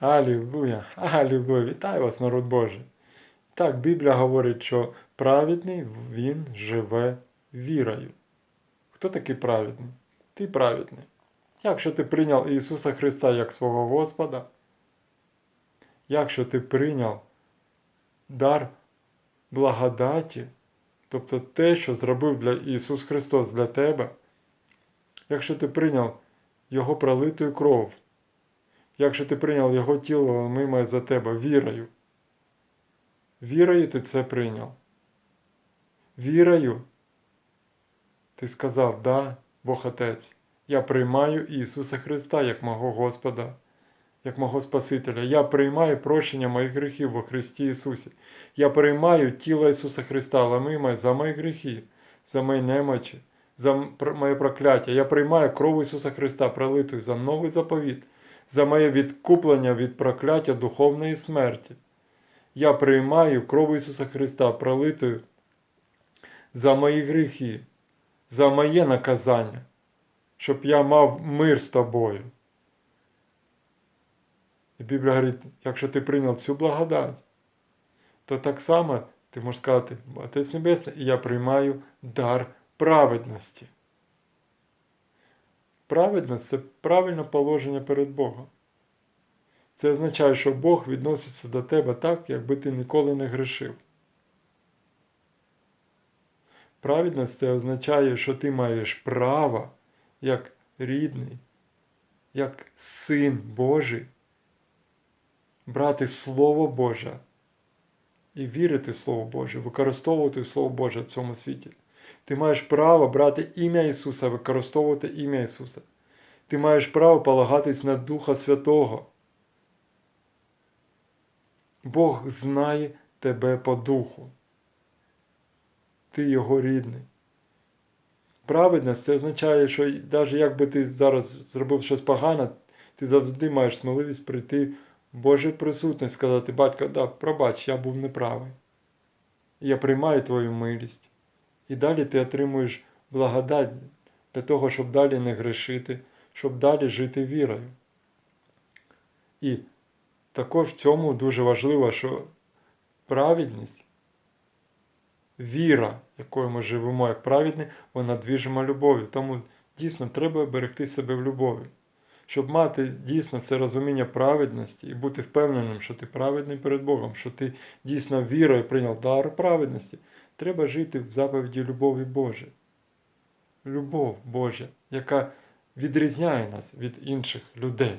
Алілуя, алілуя, вітаю вас, народ Божий. Так, Біблія говорить, що праведний він живе вірою. Хто такий праведний? Ти праведний. Якщо ти прийняв Ісуса Христа як свого Господа, якщо ти прийняв дар благодаті, тобто те, що зробив для Ісус Христос для тебе, якщо ти прийняв Його пролиту кров, якщо ти прийняв Його тіло мимо за тебе вірою, вірою ти це прийняв. Вірою ти сказав, да, Бог Отець, я приймаю Ісуса Христа як мого Господа, як мого Спасителя. Я приймаю прощення моїх гріхів во Христі Ісусі. Я приймаю тіло Ісуса Христа, ламиме за мої гріхи, за мої немочі, за моє прокляття. Я приймаю кров Ісуса Христа, пролиту за новий заповіт, за моє відкуплення від прокляття духовної смерті. Я приймаю кров Ісуса Христа, пролитою за мої гріхи, за моє наказання, щоб я мав мир з тобою. І Біблія говорить, якщо ти прийняв цю благодать, то так само ти можеш сказати, Отець Небесний, і я приймаю дар праведності. Праведність це правильне положення перед Богом. Це означає, що Бог відноситься до тебе так, якби ти ніколи не грішив. Праведність це означає, що ти маєш право як рідний, як син Божий, брати Слово Боже і вірити Слово Боже, використовувати Слово Боже в цьому світі. Ти маєш право брати ім'я Ісуса, використовувати ім'я Ісуса. Ти маєш право полагатись на Духа Святого. Бог знає тебе по духу. Ти його рідний. Праведність це означає, що навіть якби ти зараз зробив щось погане, ти завжди маєш сміливість прийти в Божу присутність, сказати, батько, да, пробач, я був неправий. Я приймаю твою милість. І далі ти отримуєш благодать для того, щоб далі не грішити, щоб далі жити вірою. І також в цьому дуже важливо, що праведність, віра, якою ми живемо як праведні, вона двіжима любов'ю. Тому дійсно треба берегти себе в любові. Щоб мати дійсно це розуміння праведності і бути впевненим, що ти праведний перед Богом, що ти дійсно вірою прийняв дар праведності, треба жити в заповіді любові Божої. Любов Божа, яка відрізняє нас від інших людей.